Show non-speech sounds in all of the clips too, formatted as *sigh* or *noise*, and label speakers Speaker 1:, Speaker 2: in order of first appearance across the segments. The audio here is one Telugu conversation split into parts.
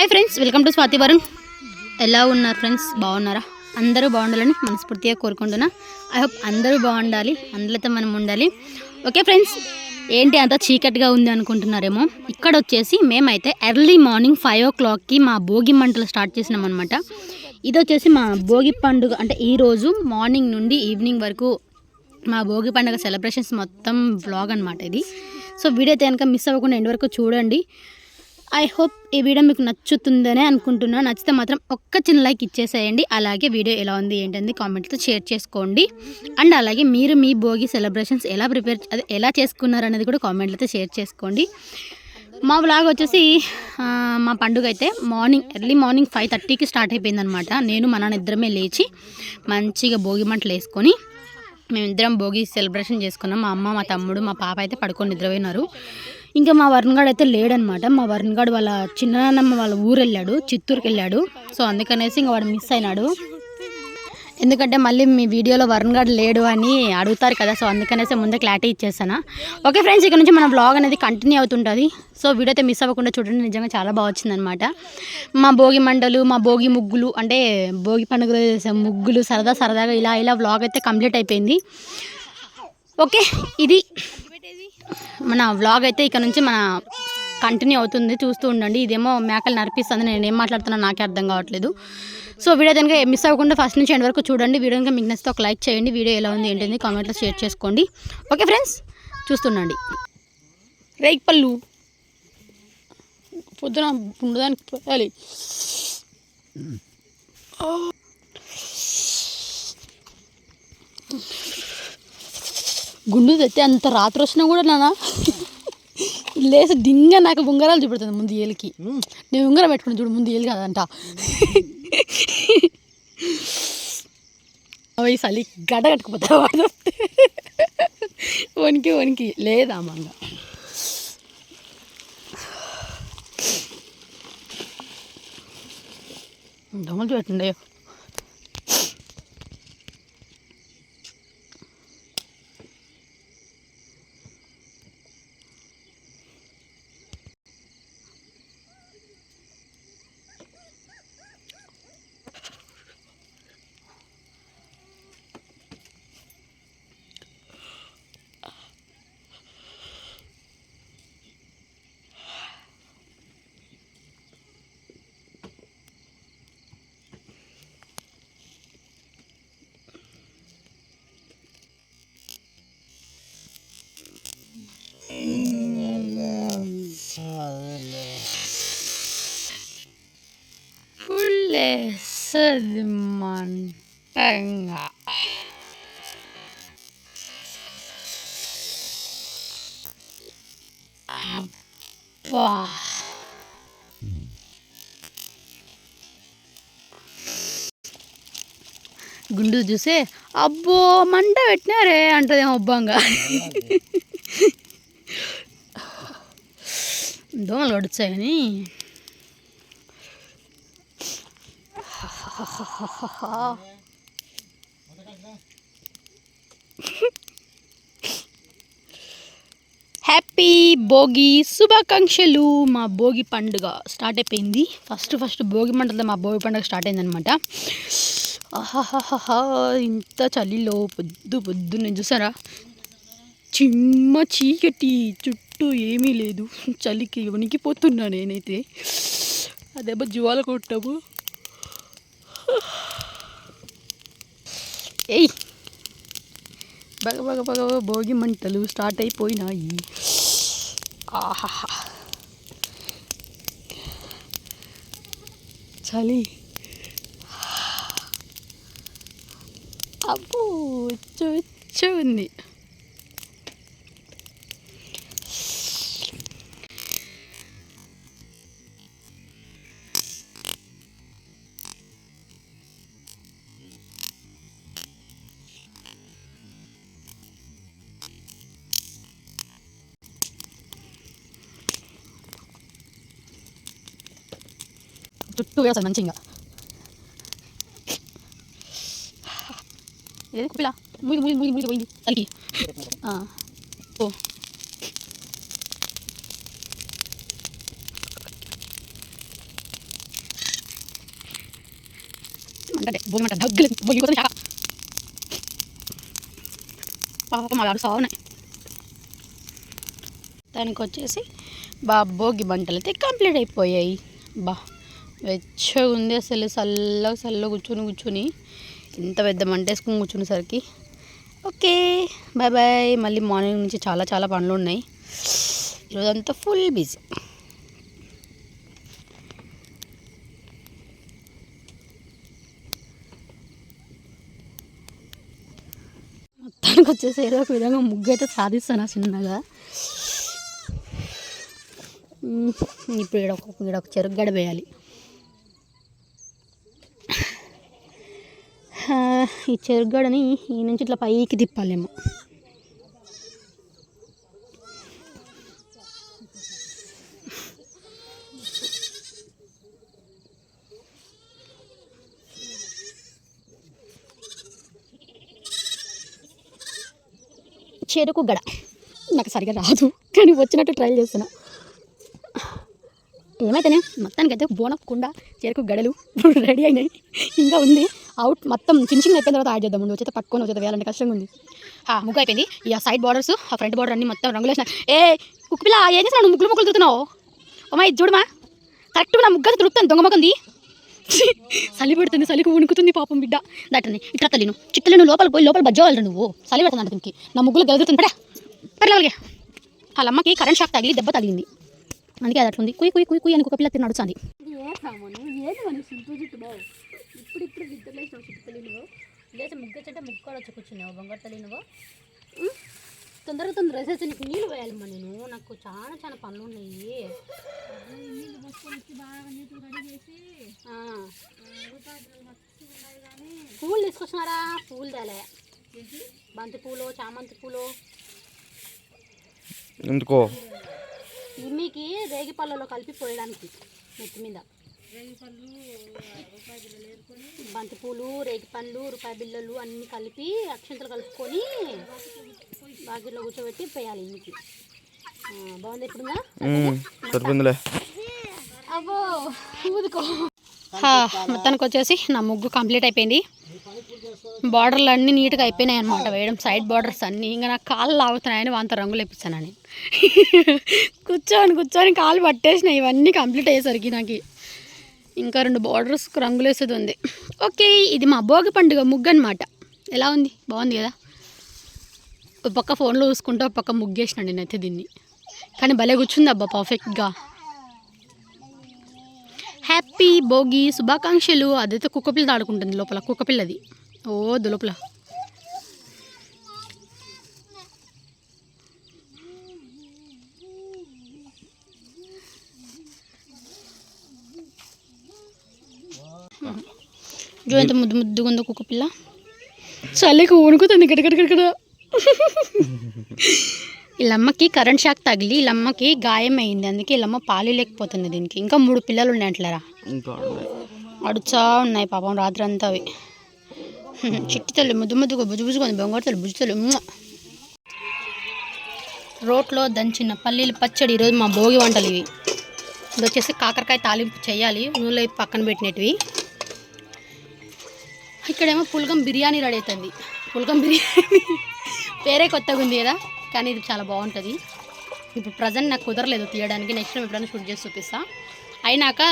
Speaker 1: Hi friends welcome to Swativaram ఎలా ఉన్నారు ఫ్రెండ్స్ బాగున్నారా? అందరూ బాగుండాలని మనస్ఫూర్తిగా కోరుకుంటున్నా. ఐ హోప్ అందరూ బాగుండాలి అందరితో మనం ఉండాలి. ఓకే ఫ్రెండ్స్ ఏంటి అంత చీకటిగా ఉంది అనుకుంటున్నారేమో? ఇక్కడ వచ్చేసి మేమైతే ఎర్లీ మార్నింగ్ ఫైవ్ ఓ క్లాక్కి మా భోగి మంటలు స్టార్ట్ చేసినాం అనమాట ఇది వచ్చేసి మా భోగి పండుగ అంటే ఈరోజు మార్నింగ్ నుండి ఈవినింగ్ వరకు మా భోగి పండుగ సెలబ్రేషన్స్ మొత్తం వ్లాగ్ అనమాట ఇది. సో వీడియో అయితే కనుక మిస్ అవ్వకుండా ఎండ్ వరకు చూడండి. ఐ హోప్ ఈ వీడియో మీకు నచ్చుతుందనే అనుకుంటున్నాను. నచ్చితే మాత్రం ఒక్క చిన్న లైక్ ఇచ్చేసేయండి. అలాగే వీడియో ఎలా ఉంది ఏంటంది కామెంట్తో షేర్ చేసుకోండి. అండ్ అలాగే మీరు మీ భోగి సెలబ్రేషన్స్ ఎలా ప్రిపేర్ అదే ఎలా చేసుకున్నారు అనేది కూడా కామెంట్లతో షేర్ చేసుకోండి. మా బ్లాగ్ వచ్చేసి మా పండుగ అయితే మార్నింగ్ ఎర్లీ మార్నింగ్ ఫైవ్ థర్టీకి స్టార్ట్ అయిపోయిందనమాట నేను మా నాన్న ఇద్దరమే లేచి మంచిగా భోగి మంటలు వేసుకొని మేమిద్దరం భోగి సెలబ్రేషన్ చేసుకున్నాం. మా అమ్మ మా తమ్ముడు మా పాప అయితే పడుకొని నిద్రపోయినారు. ఇంకా మా వరుణ్ గాడు అయితే లేడనమాట మా వరుణ్ గాడు వాళ్ళ చిన్ననాన్నమ్మ వాళ్ళ ఊరు వెళ్ళాడు చిత్తూరుకి వెళ్ళాడు సో అందుకనేసి ఇంకా వాడు మిస్ అయినాడు. ఎందుకంటే మళ్ళీ మీ వీడియోలో వరుణ్ గారు లేడు అని అడుగుతారు కదా సో అందుకనేసి ముందే క్లారిటీ ఇచ్చేసాను ఓకే ఫ్రెండ్స్ ఇక్కడ నుంచి మన బ్లాగ్ అనేది కంటిన్యూ అవుతుంటుంది. సో వీడియో అయితే మిస్ అవ్వకుండా చూడండి నిజంగా చాలా బాగా వచ్చిందనమాట మా భోగి మండలు మా భోగి ముగ్గులు అంటే భోగి పండుగలో చేసే ముగ్గులు సరదా సరదాగా ఇలా ఇలా వ్లాగ్ అయితే కంప్లీట్ అయిపోయింది. ఓకే ఇది మన వ్లాగ్ అయితే ఇక్కడ నుంచి మన కంటిన్యూ అవుతుంది చూస్తూ ఉండండి. ఇదేమో మేకలు నడిపిస్తుంది నేను ఏం మాట్లాడుతున్నా నాకే అర్థం కావట్లేదు. సో వీడియో కనుక మిస్ అవ్వకుండా ఫస్ట్ నుంచి ఎండ్ వరకు చూడండి. వీడియో కనుక మీకు నచ్చితే ఒక లైక్ చేయండి. వీడియో ఎలా ఉంది ఏంటింది కామెంట్లో షేర్ చేసుకోండి. Okay friends చూస్తుండండి. రేక్ పళ్ళు పొద్దున ఉండడానికి పోయాలి. గుండు తెస్తే అంత రాత్రి వచ్చినా కూడా నాన్న లేసి డింగ నాకు ఉంగరాలు చూపెడుతుంది ముందు ఏలికి. నేను ఉంగరం పెట్టుకుని చూడు ముందు ఏలి కదంట. అవి చలి గడ్డ కట్టుకుపోతా వాడు వణికి వణికి. లేదా మంగ. దొంగలు చూపెట్టండి. పుల్లెసది మంటంగా అబ్బా గుండు చూసే? అబ్బో మంట పెట్టినారే అంటదేమో అబ్బంగా. *laughs* దోమలు పడుచాయని హ్యాపీ భోగి శుభాకాంక్షలు మా భోగి పండుగ స్టార్ట్ అయిపోయింది. ఫస్ట్ ఫస్ట్ భోగి మంటలతో మా భోగి పండుగ స్టార్ట్ అయిందనమాట ఆహాహాహా ఇంత చలిలో పొద్దు పొద్దు నేను చూసారా? చిమ్మ చీకటి చుట్టూ ఏమీ లేదు. చలికి వణికిపోతున్నా నేనైతే. అదేమో జీవాలు కొట్టాము. *gasps* ఏయ్! బగ బగ బగ భోగి మంటలు స్టార్ట్ అయిపోయినాయి. ఆహా చలి. అబ్బో వచ్చి ఉంది. చుట్టూ వేస్తాను మంచిగా ఏది కుప్పిలా ముగి ముగి ముగి ముగి పోయింది తలకి ఓ అంటే భూమి అంటే దగ్గర భూమి కోసం చాలా పాపం అలా అడుస్తా ఉన్నాయి దానికి వచ్చేసి బా భోగి మంటలు అయితే కంప్లీట్ అయిపోయాయి. బా. వెచ్చగా ఉంది అసలు చల్లగా చల్లగా కూర్చొని కూర్చొని. ఇంత పెద్ద మంట కూర్చునేసరికి ఓకే బాయ్ బాయ్ మళ్ళీ మార్నింగ్ నుంచి చాలా చాలా పనులు ఉన్నాయి. ఈరోజంతా ఫుల్ బిజీ మొత్తానికి వచ్చేసి ఏదో ఒక విధంగా ముగ్గు అయితే సాధిస్తాను చిన్నగా. ఇప్పుడు ఇక్కడ ఒక ఈడ ఒక చెరుకు గడ వేయాలి. ఈ చెరుకు గడని ఈ నుంచి ఇట్లా పైకి తిప్పాలేమో. చెరుకు గడ. నాకు సరిగా రాదు కానీ వచ్చినట్టు ట్రై చేస్తున్నా. ఏమైతేనే మొత్తానికి అయితే కుండ చెరుకు గడలు *laughs* రెడీ అయినాయి. ఇంకా ఉంది. అవుట్ మొత్తం ఫినిషింగ్ అయిపోయిన తర్వాత యాడ్ చేద్దాం ముందు. వచ్చేది పట్టుకొని వచ్చేది వేయాలంటే కష్టంగా ఉంది. ముగ్గు అయిపోయింది ఇక సైడ్ బార్డర్స్ ఆ ఫ్రంట్ బార్డర్ అన్ని మొత్తం రంగులు వేసిన. ఏ కుక్కిపిల్ల ఏం చేస్తున్నావు? నువ్వు ముగ్గులు ముగ్గులు తిరుగుతున్నావు అమ్మా ఇది చూడమా. కరెక్ట్గా నా ముగ్గు తిరుగుతాను దొంగ మొక్కంది చలి పెడుతుంది చలికి వణుకుతుంది పాపం బిడ్డ. దాటని ఇట్లా తల్లిను చిట్టలేను లోపల పోయి లోపల బజ్జోవాలి నువ్వు. చలి పెడుతుంది దీనికి. నా ముగ్గులు గెలుగుతుంది. పడా పర్లేవలిగే వాళ్ళ అమ్మకి కరెంట్ షాక్ తగిలి దెబ్బ తగిలింది. అందుకే అది అట్లుంది. కుయ్ కుయ్ కుయ్ కుయ్ అని ఒక పిల్ల తిని నిద్రలేసినావు చిట్టు తల్లి నువ్వు. లేచి ముగ్గు వచ్చంటే ముగ్గు కూడా వచ్చి కూర్చున్నావు. బంగారు తల్లి నువ్వు? తొందరగా తొందర వేసేసి నీకు నీళ్ళు పోయాలమ్మా నేను. నాకు చాలా చాలా పనులు ఉన్నాయి. ఆ. పూలు తీసుకొచ్చినారా? పూలు తేలే. బంతి పూలు చామంతి పూలు.
Speaker 2: ఎందుకో?
Speaker 1: ఇమ్మికి రేగి పళ్ళలో కలిపి పోయడానికి నెత్తి మీద. బంతి పూలు రేగి పండ్లు రూపాయి బిళ్ళలు అన్ని కలిపి అక్షంతలు కలుపుకొని బాగిలో కూర్చోబెట్టి పోయాలి ఇంటికి. బాగుంది
Speaker 2: సరిపోయిందిలే.
Speaker 1: అబ్బో ఊదుకో. మొత్తానికి వచ్చేసి నా ముగ్గు కంప్లీట్ అయిపోయింది. బార్డర్లు అన్నీ నీట్గా అయిపోయినాయి అనమాట వేయడం సైడ్ బార్డర్స్ అన్నీ. ఇంకా నాకు కాళ్ళు లాగుతున్నాయని వంత రంగులు వేపిస్తానని. కూర్చొని కూర్చొని కాళ్ళు పట్టేసినాయి. ఇవన్నీ కంప్లీట్ అయ్యేసరికి నాకు. ఇంకా రెండు బార్డర్స్ రంగులేసేది ఉంది. ఓకే ఇది మా భోగి పండుగ ముగ్గు అనమాట ఎలా ఉంది? బాగుంది కదా? ఒక పక్క ఫోన్లో చూసుకుంటూ ఒక పక్క ముగ్గేసినండి నేనైతే దీన్ని. కానీ భలే కూర్చుంది అబ్బా పర్ఫెక్ట్గా హ్యాపీ భోగి శుభాకాంక్షలు. అదైతే కుక్కపిల్ల ఆడుకుంటుంది లోపల కుక్కపిల్లది. ఓ లోపల జో ఎంత ముద్దు ముద్దుగా ఉందో కుక్కపిల్ల చలికి వణుకుతుంది గడగడగడగడ వీళ్ళమ్మకి కరెంట్ షాక్ తగిలి వీళ్ళమ్మకి గాయం అయింది అందుకే వీళ్ళమ్మ పాలు లేకపోతుంది దీనికి. ఇంకా మూడు పిల్లలు ఉన్నాయి అంటలేరా?
Speaker 2: ఇంకా
Speaker 1: అడుచా ఉన్నాయి పాపం రాత్రి అంతా అవి. చిట్టి తల్లి ముద్దు ముద్దుగా బుజ్జు బుజ్జుకొని బొంగారు తల్లి బుజ్జు తల్లి. రోట్లో దంచిన పల్లీలు పచ్చడి ఈరోజు మా భోగి వంటలు ఇవి. ఇది వచ్చేసి కాకరకాయ తాలింపు చేయాలి. వేసి పక్కన పెట్టినవి ఇక్కడేమో పులగం బిర్యానీ రెడీ అవుతుంది. పులగం బిర్యానీ. పేరే కొత్తగా ఉంది కదా కానీ ఇది చాలా బాగుంటుంది. ఇప్పుడు ప్రజెంట్ నాకు కుదరలేదు తీయడానికి నెక్స్ట్ టైం ఎప్పుడైనా షూట్ చేసి చూపిస్తా. అయినాక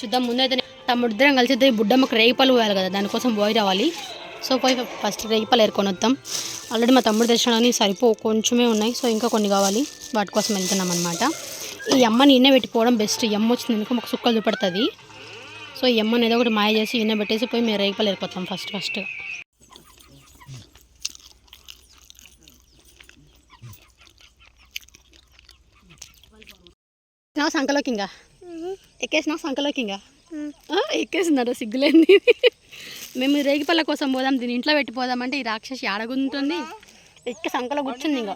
Speaker 1: చూద్దాం ముందైతే తమ్ముడు ఇద్దరం కలిసి ఇద్దరు బుడ్డమ్మకు రేగిపళ్ళు పోయాలి కదా దానికోసం పోయి రావాలి. సో పోయి ఫస్ట్ రేగిపళ్ళు ఏరుకొని వద్దాం. ఆల్రెడీ మా తమ్ముడు దర్శనాన్ని సరిపో కొంచెమే ఉన్నాయి. సో ఇంకా కొన్ని కావాలి. వాటి కోసం వెళ్తున్నాం అనమాట ఈ అమ్మ నిన్నే పెట్టుకోవడం బెస్ట్ ఈ అమ్మ వచ్చింది ఎందుకు మాకు సుక్కలు చూపెడుతుంది. సో ఈ అమ్మని ఏదో ఒకటి మాయ చేసి ఈయన పెట్టేసి పోయి మేము రేగిపళ్ళు ఏరుకొస్తాం ఫస్ట్ ఫస్ట్. నా సంకలోకి ఇంకా ఎక్కేసినావు సంకలోకి ఇంకా ఆ, ఎక్కేసిందట సిగ్గులేంది మేము రేగిపళ్ళ కోసం పోదాం దీని ఇంట్లో పెట్టిపోదామంటే ఈ రాక్షసి ఆడగుంటుంది. ఎక్క సంకలో కూర్చుంది ఇంకా.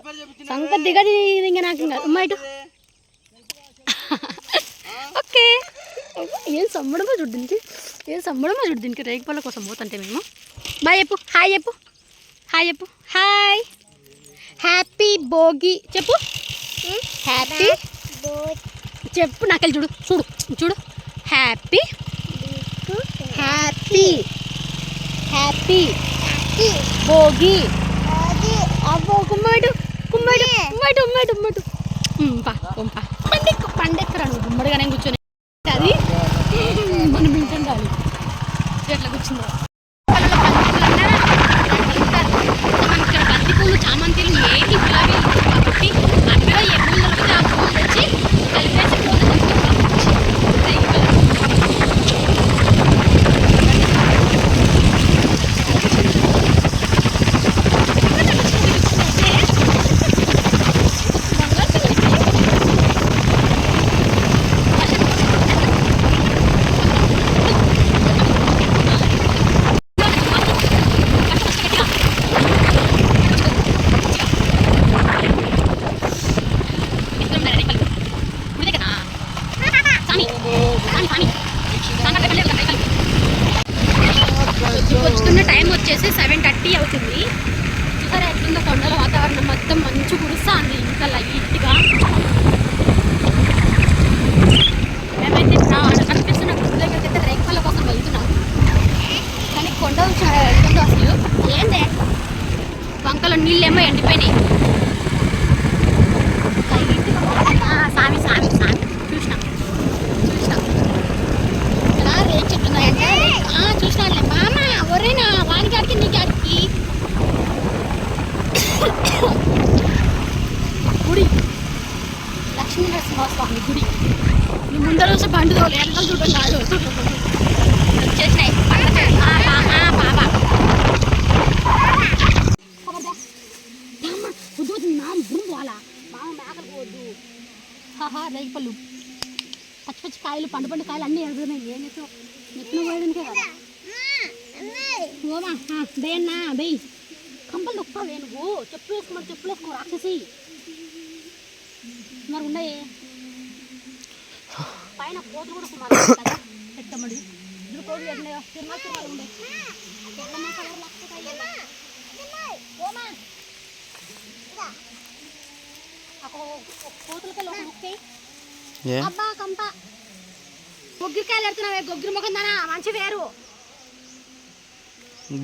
Speaker 1: సంక దిగది ఇంకా నాకు ఇంకా. అమ్మ ఇటు. *laughs* ఓకే. ఏం సమ్మడమో చూడు దీనికి? ఏం సమ్మడమో చూడు దీనికి? రేగిపళ్ళ కోసం పోతుంటే మేము. బాయ్ చెప్పు హాయ్ చెప్పు. హాయ్ చెప్పు. హాయ్. హ్యాపీ భోగి. చెప్పు. హ్యాపీ చెప్పు నాకెళ్ళి చూడు చూడు చూడు. Happy happy. హ్యాపీ భోగి. కుమ్మడు కుమ్మడు కుమ్మడు పా కొంప పండెక్కు పండెక్కరా నువ్వు. గుమ్మడిగానే కూర్చొని అది మనం వింటుండాలి ఎట్లా కూర్చుందో బంతి పూలు చామంతిలు ఏంటి గులాబీలు కాబట్టి అందులో ఏ పూలు దొరికితే ఆ పూలు తెచ్చి కలిపేసి పూలు వస్తున్న టైం వచ్చేసి సెవెన్ థర్టీ అవుతుంది చూసారా ఎట్లుందో కొండల వాతావరణం మొత్తం మంచు కురుస్తుంది ఇంకా లైట్గా మేమైతే నా- ఆడ కనిపిస్తున్న గుడి దగ్గరికి అయితే రేఖల కోసం వెళ్తున్నాం కానీ కొండ వచ్చి వెళ్తుందో అసలు ఏందే వంకలో నీళ్ళేమో ఎండిపోయినాయి ఆ, సామి సామి సామి చూసిన చూసిన ఇక్కడ రేట్ చెట్టు ఉన్నాయంటే ఆ, చూసినానులే మామ ఒరేనా వాని కాడికి నీ కాడికి గుడి లక్ష్మీ నరసింహస్వామి గుడి నీ ముందర వచ్చే బండి తోలు ఎండలు చూడండి కాదు వచ్చేసినాయి పండగ. ఆ, బాబా బాబా వద్దు వద్దు మా బుర్రం పోవాలా మామ మేకలు పోవద్దు హాహా రేగిపళ్ళు పచ్చి పచ్చి కాయలు పండు పండు కాయలు అన్నీ ఎదుగుతున్నాయి ఏం చేస్తావు నెత్తిన పోయడానికే కదా ఓమా బేయన్నా బెయ్ కంపలు దొక్కుతావే నువ్వు చెప్పులు వేసుకోమని చెప్పులు వేసుకో రాక్షసి మరి ఉన్నాయే పైన కోతులు కూడా కుమారు పెట్టమడి ఇద్దరు కోతులు ఎట్లా తిరుమల తిరుమల ఉండే ఎట్లమ్మా కలర్ లక్ష ఓమా కోతులకెళ్ళి ఒక ముక్కే
Speaker 2: ఏ
Speaker 1: అబ్బా కంప. గొగ్గిరికాయలు ఎడుతున్నావే గొగ్గిరి ముఖం దానా మంచి వేరు.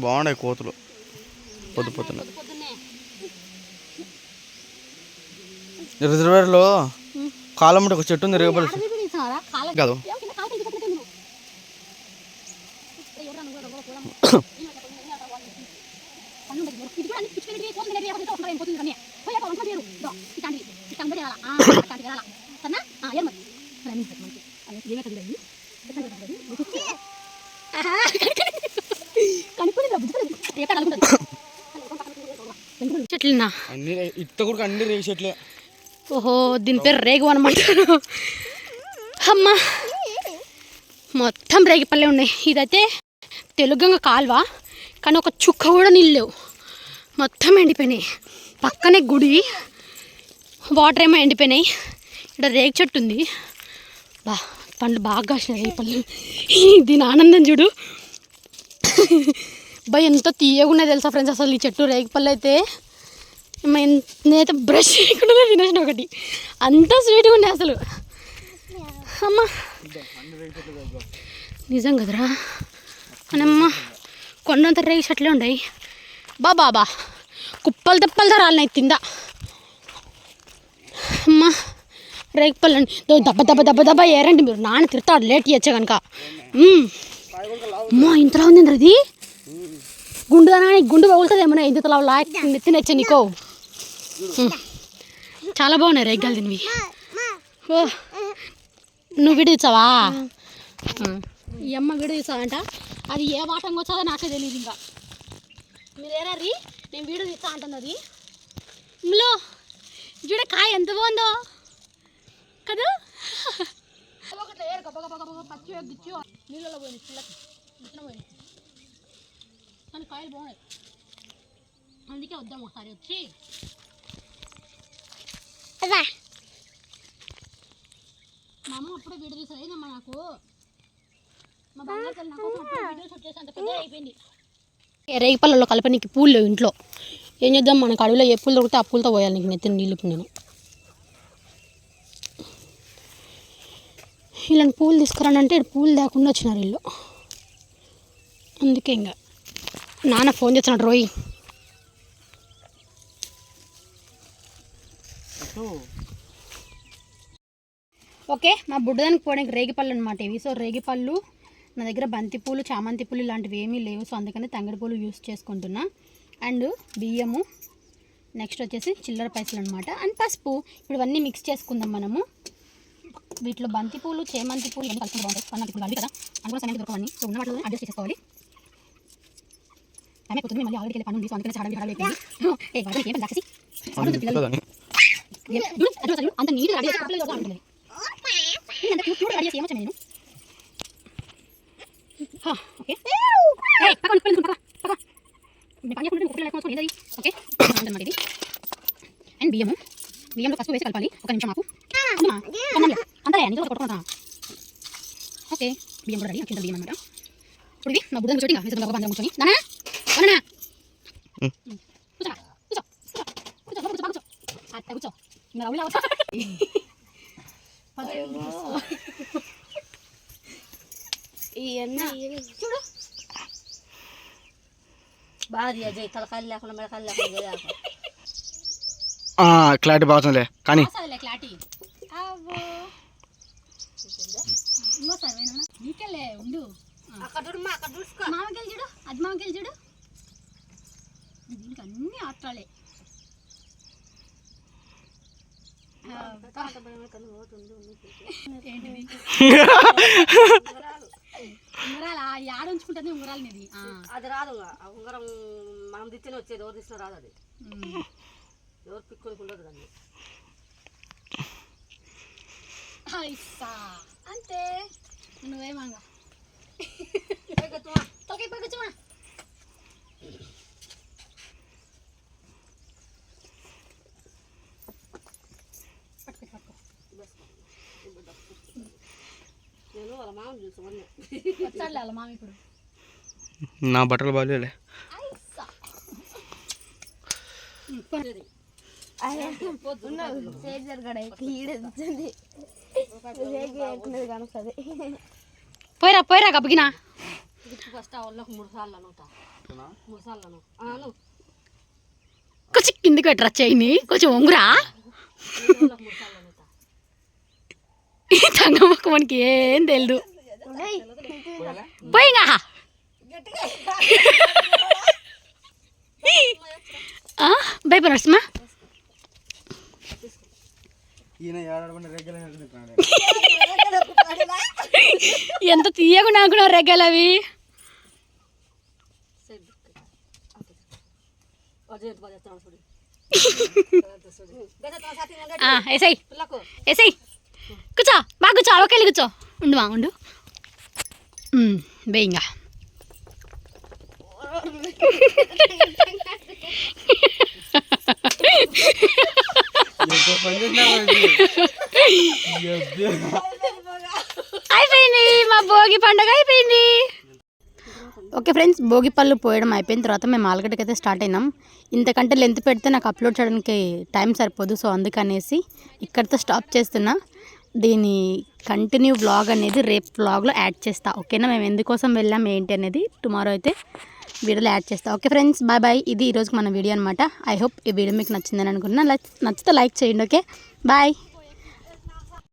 Speaker 2: బాగున్నాయి కోతులు. పొద్దు పొద్దున
Speaker 1: పొద్దు పొద్దున్నే.
Speaker 2: రిజర్వేర్లో కాలం ఒక చెట్టు ఉంది కాదు
Speaker 1: ఏం కింద కాలు పెంచుకుంటే నువ్వు ఎవరు అనుకో ఎవరు కూడా పన్ను ఉండదు ఇది కూడా అన్ని పిచ్చి పిచ్చి కోతులు దగ్గర ఎవరితో ఉంటారు ఏం పోతుంది కానీ పోయాక వంట పేరు దో ఇట్లాంటివి ఇట్లాంటి చేయాలా ఆ ఇట్లాంటివి చేయాలా సన్నా ఆ ఏం మరి మరి అన్ని పెట్టు మనకి అది ఏమే కదా ఇది కనుక్కుని బుద్ధి ఎక్కడ చెట్లున్నా.
Speaker 2: అన్ని ఇట్ట కూడా అన్ని రేగి చెట్లే.
Speaker 1: ఓహో దీని పేరు రేగు అనమాట అమ్మా మొత్తం రేగిపల్లె ఉన్నాయి. ఇదైతే తెలుగంగ కాల్వ కానీ ఒక చుక్క కూడా నీళ్ళు లేవు. మొత్తం ఎండిపోయినాయి. పక్కనే గుడి వాటర్ ఏమో ఎండిపోయినాయి. ఇక్కడ రేగి చెట్టు ఉంది. బా. పండ్లు బాగా కాసినాయి రేగిపళ్ళు దీని ఆనందం చూడు. బా ఎంత తీయగా తెలుసా ఫ్రెండ్స్? అసలు ఈ చెట్టు రేగిపళ్ళు అయితే. నేనైతే బ్రష్ చేయకుండా తినేసిన ఒకటి. అంత స్వీట్గా ఉండే అసలు. అమ్మ. నిజం కదరా? అనమ్మ కొండంత రేగి చెట్లే ఉన్నాయి. బా బాబా కుప్పలు తెప్పలతో రాలినాయి తిందా. అమ్మా. బ్రేక్ దో దెబ్బ దెబ్బ దెబ్బ దెబ్బ ఏరండి మీరు. నాన్న తిడతాడు లేట్ ఇచ్చే కనుక అమ్మో ఇంతలా ఉంది ఇది? గుండు దానా గుండు పగులుతుంది ఏమన్నా? ఇంతలా లాక్ నెత్తినచ్చా నీకో? చాలా బాగున్నాయి రేగ్గాలు తినివి. ఓ. నువ్వు విడిచావా చూసావా? ఉమ్. ఈ అమ్మ అది ఏ వాటంగా వచ్చాదో నాకే తెలియదు ఇంకా. మీరు ఏరారి నేను వీడియో తీస్తా అంటున్నది. ఇందులో చూడ కాయ ఎంత బాగుందో. కదా? నీళ్ళలో పోయింది పిల్లకి పోయింది కానీ కాయలు బాగున్నాయి అందుకే వద్దాం ఒకసారి వచ్చి మా అమ్మ అప్పుడే వీడియో నాకు మా బంగారు నాకు అంత పెద్ద అయిపోయింది. రేగిపల్లలో కలపనీకి పూలు లేవు ఇంట్లో. ఏం చేద్దాం? మనకు అడవిలో ఏ పూలు దొరికితే ఆ పూలతో పోయాలి నీకు నెత్తిన నీళ్ళు నేను. వీళ్ళని పూలు తీసుకురానంటే పూలు లేకుండా వచ్చినారు వీళ్ళు. అందుకే ఇంకా నాన్న ఫోన్ చేస్తున్నాడు రోయి. ఓకే మా బుడ్డదానికి పోవడానికి రేగిపళ్ళు అనమాట ఇవి. సో రేగిపళ్ళు నా దగ్గర బంతిపూలు చామంతి పూలు ఇలాంటివి ఏమీ లేవు. సో అందుకని తంగడి పూలు యూస్ చేసుకుంటున్నా. అండ్ బియ్యము నెక్స్ట్ వచ్చేసి చిల్లర పైసలు అనమాట అండ్ పసుపు ఇప్పుడు ఇవన్నీ మిక్స్ చేసుకుందాం మనము. వీటిలో బంతి పూలు చేమంతి పూలు ఇవన్నీ కలుపుకుంటే బాగుంటాయి. కానీ నాకు ఇప్పుడు కదా అందులో సమయానికి దొరకవన్నీ. సో ఉన్న వాటిలో అడ్జస్ట్ చేసుకోవాలి. టైం అయిపోతుంది మళ్ళీ ఆల్రెడీ పని ఉంది. సో అందుకని హడాలి హడాలి అయిపోయింది ఏ ఏం చూడు, అంత నీట్గా రెడీ చేసి ఉంటుంది నేను అంత క్యూట్ రెడీ చేసి ఏమొచ్చా నేను? హా, ఓకే. పక్క పక్క పక్క, పని చేసుకుంటే లేకపోతే ఏంటది? ఓకే. *coughs* ఇది. అండ్ బియ్యము. బియ్యంలో ఫస్ట్ వేసి కలపాలి ఒక నిమిషం మాకు అంతలే నీతో కొట్టుకుంటా ఓకే బియ్యం కూడా రెడీ కింద బియ్యం అనమాట ఇప్పుడు ఇవి నా బుద్ధం కూర్చోటి ఇంకా బంధం కూర్చొని నానా నానా
Speaker 2: ఉమ్.
Speaker 1: కూర్చో కూర్చో కూర్చో కూర్చో కూర్చో అట్ట కూర్చో ఇంకా రౌండ్ అవుతా చూడు
Speaker 3: బాగా అజయ్ తలకాయలు లేకుండా మెడకాయలు లేకుండా చేయాలి
Speaker 2: క్లారిటీ బాగుందిలే కానీ
Speaker 1: మామకెళ్ళి చూడు అది మామకెళ్ళి చూడు. దీనికి అన్ని ఆత్రాలే. ఏంటిది ఉంగరాలు. యాడ ఉంచుకుంటుంది ఉంగరాలు నీది. ఆ,
Speaker 3: అది రాదు ఆ ఉంగరం మనం తెచ్చిన వచ్చేది ఎవరు తెచ్చినా రాదు అది. ఎవరు పిక్కునికి ఉండదు దాన్ని.
Speaker 1: ఐసా అంతే నువ్వేమంగా? మామ ఇప్పుడు.
Speaker 2: నా బట్టలు బాగాలేలే
Speaker 1: ఐసా పోయిరా పోయిరా గబ్బగినా కొంచెం కిందికి పెట్టరా చైని? కొంచెం ఉంగురా ఈ తంగమ్మకు మనకి ఏం తెలియదు పోయింగా. భయపడి నడుస్తున్నా
Speaker 2: ఈయన ఏడాడకుండా రెగ్యులర్
Speaker 1: ఎంత తీయకుండా అనుకున్నావు రెగ్గలు అవి
Speaker 3: సైడ్ అజయ్ బాగా చేస్తాను ఎంత గజెత్తాను సాటి
Speaker 1: ఆ, ఏసై.
Speaker 3: పిల్లకు
Speaker 1: ఏసై. కూర్చో బాగా కూర్చో అడవకెళ్ళి కూర్చో. ఉండు మా ఉండు. ఉమ్, వేయింగా అయిపోయింది మా భోగి పండుగ అయిపోయింది. ఓకే ఫ్రెండ్స్ భోగి పళ్ళు పోయడం అయిపోయిన తర్వాత మేము ఆలగడ్డకైతే అయితే స్టార్ట్ అయినాం. ఇంతకంటే లెంత్ పెడితే నాకు అప్లోడ్ చేయడానికి టైం సరిపోదు సో అందుకనేసి ఇక్కడితో స్టాప్ చేస్తున్నా. దీని కంటిన్యూ వ్లాగ్ అనేది రేపు వ్లాగ్లో యాడ్ చేస్తా ఓకేనా? మేము ఎందుకోసం వెళ్ళాం ఏంటి అనేది టుమారో అయితే వీడియోలో యాడ్ చేస్తా. Okay friends bye bye. ఇది ఈరోజు మన వీడియో అనమాట ఐ హోప్ ఈ వీడియో మీకు నచ్చిందని అనుకుంటున్నా. నచ్చితే లైక్ చేయండి ఓకే? బాయ్.